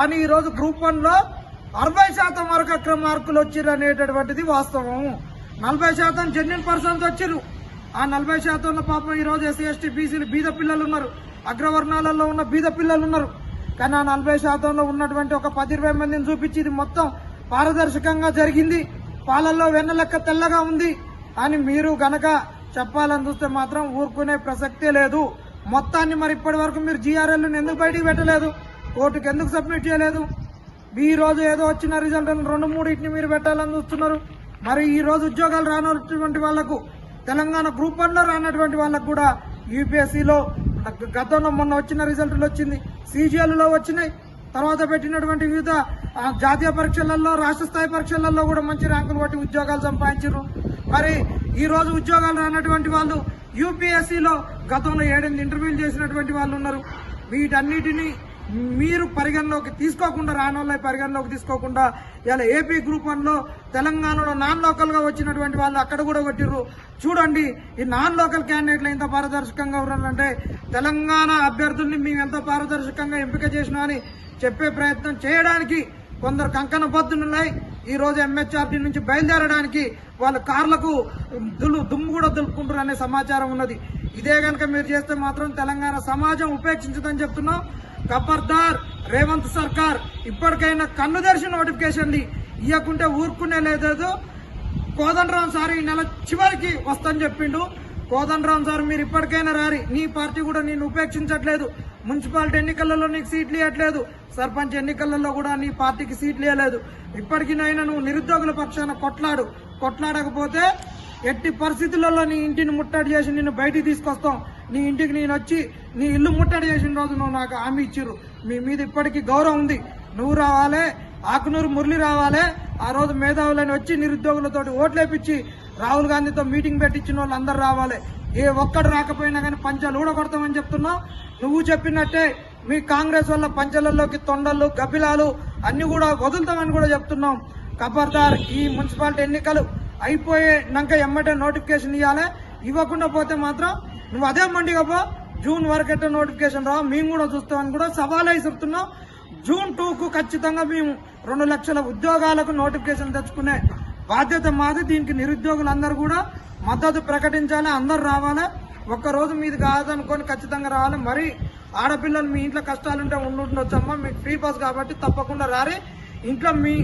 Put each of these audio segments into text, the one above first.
కానీ ఈరోజు గ్రూప్ వన్లో అరవై శాతం వరకు అక్రమ మార్కులు వచ్చిర్రు అనేటటువంటిది వాస్తవం. నలభై శాతం జెన్యున్ పర్సన్స్ వచ్చిర్రు. ఆ నలభై శాతంలో పాపం ఈ రోజు ఎస్సీ ఎస్టీ బీసీలు బీద పిల్లలు ఉన్నారు. అగ్రవర్ణాలలో ఉన్న బీద పిల్లలు ఉన్నారు. కానీ ఆ నలభై శాతంలో ఉన్నటువంటి ఒక పది ఇరవై మందిని చూపించి ఇది మొత్తం పారదర్శకంగా జరిగింది. పాలల్లో వెన్న లెక్క తెల్లగా ఉంది. అని మీరు గనక చెప్పాలని చూస్తే మాత్రం ఊరుకునే ప్రసక్తే లేదు. మొత్తాన్ని మరి ఇప్పటి వరకు మీరు జీఆర్ఎల్ ఎందుకు బయటికి పెట్టలేదు? కోర్టుకు ఎందుకు సబ్మిట్ చేయలేదు? ఈ రోజు ఏదో వచ్చిన రిజల్ట్ రెండు మూడింటిని మీరు పెట్టాలని చూస్తున్నారు. మరి ఈ రోజు ఉద్యోగాలు రానటువంటి వాళ్ళకు తెలంగాణ గ్రూప్ వన్లో రానటువంటి వాళ్ళకు కూడా యూపీఎస్సీలో గతంలో మొన్న వచ్చిన రిజల్ట్లు వచ్చింది. CGL వచ్చినాయి. తర్వాత పెట్టినటువంటి వివిధ జాతీయ పరీక్షలలో రాష్ట్ర స్థాయి పరీక్షలలో కూడా మంచి ర్యాంకులు బట్టి ఉద్యోగాలు సంపాదించారు మరి ఈ రోజు ఉద్యోగాలు రానటువంటి వాళ్ళు యూపీఎస్సీలో గతంలో ఏడెనిమిది ఇంటర్వ్యూలు చేసినటువంటి వాళ్ళు ఉన్నారు. వీటన్నిటినీ మీరు పరిగణలోకి తీసుకోకుండా రానోళ్ళ పరిగణలోకి తీసుకోకుండా ఇలా ఏపీ గ్రూప్ వన్లో తెలంగాణలో నాన్ లోకల్గా వచ్చినటువంటి వాళ్ళు అక్కడ కూడా కొట్టిర్రు. చూడండి ఈ నాన్ లోకల్ క్యాండిడేట్లు ఎంత పారదర్శకంగా ఉన్నారంటే తెలంగాణ అభ్యర్థుల్ని మేము ఎంత పారదర్శకంగా ఎంపిక చేసినా అని చెప్పే ప్రయత్నం చేయడానికి కొందరు కంకణ బద్దులున్నాయి ఈ రోజు ఎంహెచ్ఆర్టీ నుంచి బయలుదేరడానికి వాళ్ళ కార్లకు దులు దుమ్ము కూడా దులుపుకుంటారు అనే సమాచారం ఉన్నది. ఇదే కనుక మీరు చేస్తే మాత్రం తెలంగాణ సమాజం ఉపేక్షించదని చెప్తున్నాం. ఖబర్దార్ రేవంత్ సర్కార్ ఇప్పటికైనా కన్ను తెరిచి నోటిఫికేషన్లు ఇవ్వకుంటే ఊరుకునే లేదేదో కోదండరామ్ సార్ ఈ నెల చివరికి వస్తని చెప్పిండు. కోదండరామ్ సార్ మీరు ఇప్పటికైనా రారి నీ పార్టీ కూడా నేను ఉపేక్షించట్లేదు. మున్సిపాలిటీ ఎన్నికలలో నీకు సీట్లు ఇవ్వట్లేదు సర్పంచ్ ఎన్నికలలో కూడా నీ పార్టీకి సీట్లు ఇవ్వలేదు ఇప్పటికినైనా నువ్వు నిరుద్యోగుల పక్షాన కొట్లాడు. కొట్లాడకపోతే ఎట్టి పరిస్థితులలో నీ ఇంటిని ముట్టడి చేసి నిన్ను బయటికి తీసుకొస్తాం. నీ ఇంటికి నేను వచ్చి నీ ఇల్లు ముట్టడి చేసిన రోజు నువ్వు నాకు హామీ ఇచ్చిర్రు. మీ మీద ఇప్పటికీ గౌరవం ఉంది. నువ్వు రావాలే ఆకునూరు మురళి రావాలే. ఆ రోజు మేధావులని వచ్చి నిరుద్యోగులతో ఓట్లేపించి రాహుల్ గాంధీతో మీటింగ్ పెట్టించిన వాళ్ళు అందరు రావాలి. ఏ ఒక్కడు రాకపోయినా కానీ పంచాలు ఊడగొడతామని చెప్తున్నావు. నువ్వు చెప్పినట్టే మీ కాంగ్రెస్ వల్ల పంచలలోకి తొండలు గబ్బిలాలు అన్ని కూడా వదులుతామని కూడా చెప్తున్నాం. ఖబర్దార్ ఈ మున్సిపాలిటీ ఎన్నికలు అయిపోయినాక ఎమ్మటే నోటిఫికేషన్ ఇవ్వాలి ఇవ్వకుండా పోతే మాత్రం నువ్వు అదే మండిగా జూన్ వరకైతే నోటిఫికేషన్ రా? మేము కూడా చూస్తామని కూడా సవాల్ చెప్తున్నాం జూన్ టూకు ఖచ్చితంగా మేము రెండు లక్షల ఉద్యోగాలకు నోటిఫికేషన్ తెచ్చుకునే బాధ్యత మాది. దీనికి నిరుద్యోగులందరూ కూడా మద్దతు ప్రకటించాలి అందరు రావాలి. ఒక్క రోజు మీది కాదనుకొని ఖచ్చితంగా రావాలి. మరి ఆడపిల్లలు మీ ఇంట్లో కష్టాలుంటే ఉండుండొచ్చమ్మా. మీకు ఫ్రీ పాస్ కాబట్టి తప్పకుండా రారి. ఇంట్లో మీ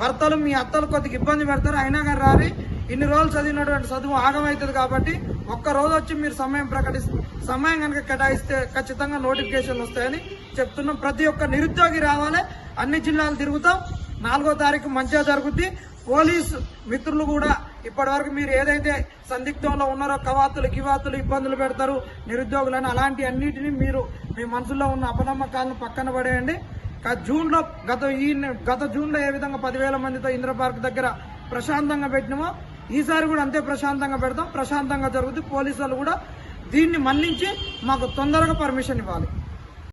భర్తలు మీ అత్తలు కొద్దిగా ఇబ్బంది పెడతారు. అయినా కానీ రారి. ఇన్ని రోజులు చదివినటువంటి చదువు ఆగమవుతుంది కాబట్టి ఒక్క రోజు వచ్చి మీరు సమయం ప్రకటిస్తే సమయం కనుక కేటాయిస్తే ఖచ్చితంగా నోటిఫికేషన్లు వస్తాయని చెప్తున్నాం. ప్రతి ఒక్క నిరుద్యోగి రావాలి అన్ని జిల్లాలు తిరుగుతాం. నాలుగో తారీఖు మంచిగా జరుగుద్ది. పోలీస్ మిత్రులు కూడా ఇప్పటివరకు మీరు ఏదైతే సందిగ్ధంలో ఉన్నారో కవాతులు కివాతులు ఇబ్బందులు పెడతారు నిరుద్యోగులని అలాంటి అన్నిటిని మీరు మీ మనసులో ఉన్న అపనమ్మకాలను పక్కన పడేయండి. జూన్లో గత ఈ గత జూన్లో ఏ విధంగా పదివేల మందితో ఇంద్ర పార్క్ దగ్గర ప్రశాంతంగా పెట్టినామో ఈసారి కూడా అంతే ప్రశాంతంగా పెడతాం. ప్రశాంతంగా జరుగుతుంది పోలీసు కూడా దీన్ని మన్నించి మాకు తొందరగా పర్మిషన్ ఇవ్వాలి.